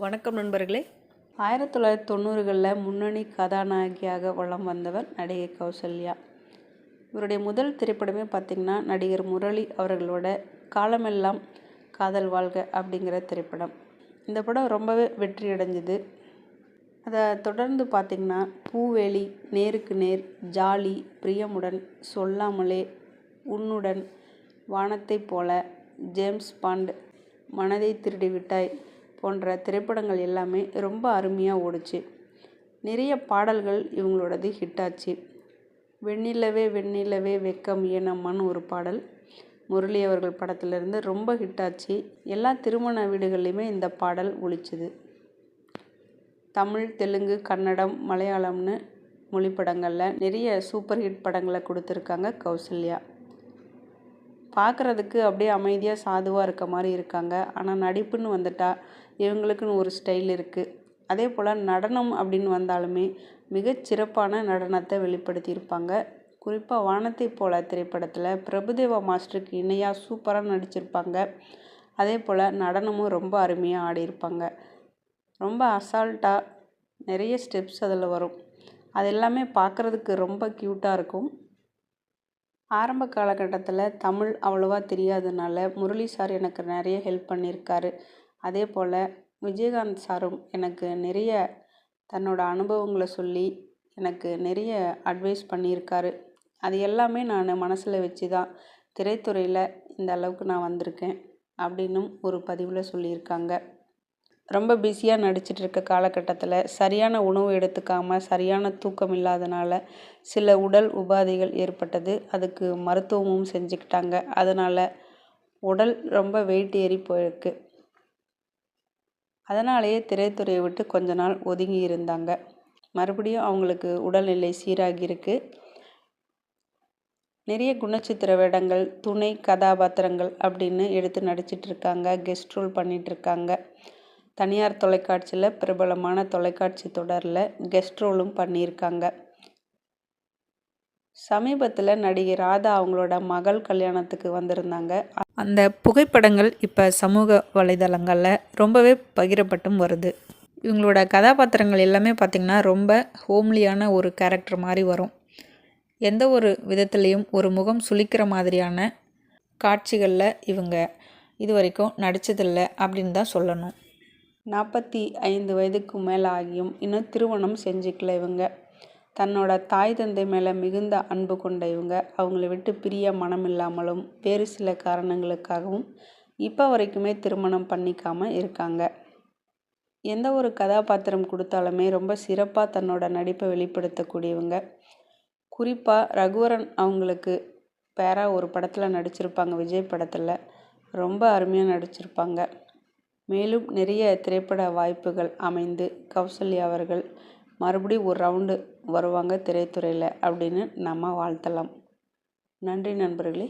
வணக்கம் நண்பர்களே. ஆயிரத்தி தொள்ளாயிரத்தி தொண்ணூறுகளில் முன்னணி கதாநாயகியாக வலம் வந்தவர் நடிகை கௌசல்யா. இவருடைய முதல் திரைப்படமே பார்த்திங்கன்னா நடிகர் முரளி அவர்களோட காலமெல்லாம் காதல் வாழ்க அப்படிங்கிற திரைப்படம். இந்த படம் ரொம்பவே வெற்றி அடைஞ்சது. அதை தொடர்ந்து பார்த்திங்கன்னா பூவேலி நேருக்கு நேர் ஜாலி பிரியமுடன் சொல்லாமலே உன்னுடன் வானத்தைப் போல ஜேம்ஸ் பாண்ட் மனதை திருடிவிட்டாய் போன்ற திரைப்படங்கள் எல்லாமே ரொம்ப அருமையாக ஓடுச்சு. நிறைய பாடல்கள் இவங்களோடது ஹிட் ஆச்சு. வெண்ணிலவே வெண்ணிலவே வெக்கம் ஏனம்மான்னு ஒரு பாடல். முரளி அவர்கள் படத்துலேருந்து ரொம்ப ஹிட் ஆச்சு. எல்லா திருமண வீடுகள்லையுமே இந்த பாடல் ஒழிச்சுது தமிழ் தெலுங்கு கன்னடம் மலையாளம்னு மொழி படங்களில் நிறைய சூப்பர் ஹிட் படங்களை கொடுத்துருக்காங்க கௌசல்யா. பார்க்குறதுக்கு அப்படியே அமைதியாக சாதுவாக இருக்க மாதிரி இருக்காங்க. ஆனால் நடிப்புன்னு வந்துட்டால் இவங்களுக்குன்னு ஒரு ஸ்டைல் இருக்குது அதே போல் நடனம் அப்படின்னு வந்தாலுமே மிகச்சிறப்பான நடனத்தை வெளிப்படுத்தியிருப்பாங்க. குறிப்பாக வானத்தை போல திரைப்படத்தில் பிரபுதேவா மாஸ்டருக்கு இணையாக சூப்பராக நடிச்சிருப்பாங்க. அதே போல் நடனமும் ரொம்ப அருமையாக ஆடியிருப்பாங்க. ரொம்ப அசால்ட்டாக நிறைய ஸ்டெப்ஸ் அதில் வரும். அது எல்லாமே பார்க்குறதுக்கு ரொம்ப க்யூட்டாக இருக்கும். ஆரம்ப காலகட்டத்தில் தமிழ் அவ்வளோவா தெரியாததுனால முரளி சார் எனக்கு நிறைய ஹெல்ப் பண்ணியிருக்காரு. அதே போல் விஜயகாந்த் சாரும் எனக்கு நிறைய தன்னோட அனுபவங்களை சொல்லி எனக்கு நிறைய அட்வைஸ் பண்ணியிருக்காரு. அது எல்லாமே நான் மனசில் வச்சு தான் திரைத்துறையில் இந்த அளவுக்கு நான் வந்திருக்கேன் அப்படின்னும் ஒரு பதிவில் சொல்லியிருக்காங்க. ரொம்ப பிஸியாக நடிச்சிட்டு இருக்க காலகட்டத்தில் சரியான உணவு எடுத்துக்காமல் சரியான தூக்கம் இல்லாதனால சில உடல் உபாதைகள் ஏற்பட்டது. அதுக்கு மருத்துவமும் செஞ்சுக்கிட்டாங்க. அதனால் உடல் ரொம்ப வெயிட் ஏறி போயிருக்கு. அதனாலேயே திரைத்துறையை விட்டு கொஞ்ச நாள் ஒதுங்கி இருந்தாங்க. மறுபடியும் அவங்களுக்கு உடல்நிலை சீராகி இருக்கு நிறைய குணச்சித்திர வேடங்கள் துணை கதாபாத்திரங்கள் அப்படின்னு எடுத்து நடிச்சிட்டு இருக்காங்க கெஸ்ட் ரோல் பண்ணிகிட்ருக்காங்க இருக்காங்க தனியார் தொலைக்காட்சியில் பிரபலமான தொலைக்காட்சி தொடரில் கெஸ்ட் ரோலும் பண்ணியிருக்காங்க. சமீபத்தில் நடிகை ராதா அவங்களோட மகள் கல்யாணத்துக்கு வந்திருந்தாங்க. அந்த புகைப்படங்கள் இப்போ சமூக வலைதளங்களில் ரொம்பவே பகிரப்பட்டும் வருது. இவங்களோட கதாபாத்திரங்கள் எல்லாமே பார்த்திங்கன்னா ரொம்ப ஹோம்லியான ஒரு கேரக்டர் மாதிரி வரும். எந்த ஒரு விதத்துலேயும் ஒரு முகம் சுளிக்கிற மாதிரியான காட்சிகளில் இவங்க இது வரைக்கும் நடித்ததில்லை அப்படின்னு தான் சொல்லணும். நாற்பத்தி ஐந்து வயதுக்கு மேலே ஆகியும் இன்னும் திருமணம் செஞ்சுக்கல இவங்க. தன்னோட தாய் தந்தை மேலே மிகுந்த அன்பு கொண்ட இவங்க. அவங்கள விட்டு பிரிய மனம் இல்லாமலும் வேறு சில காரணங்களுக்காகவும் இப்போ வரைக்குமே திருமணம் பண்ணிக்காமல் இருக்காங்க. எந்த ஒரு கதாபாத்திரம் கொடுத்தாலுமே ரொம்ப சிறப்பாக தன்னோட நடிப்பை வெளிப்படுத்தக்கூடியவங்க. குறிப்பாக ரகுவரன் அவங்களுக்கு பேராக ஒரு படத்தில் நடிச்சிருப்பாங்க விஜய் படத்தில். ரொம்ப அருமையாக நடிச்சிருப்பாங்க. மேலும் நிறைய திரைப்பட வாய்ப்புகள் அமைந்து கௌசல்யா அவர்கள் மறுபடியும் ஒரு ரவுண்டு வருவாங்க திரைத்துறையில் அப்படின்னு நம்ம வாழ்த்தலாம். நன்றி நண்பர்களே.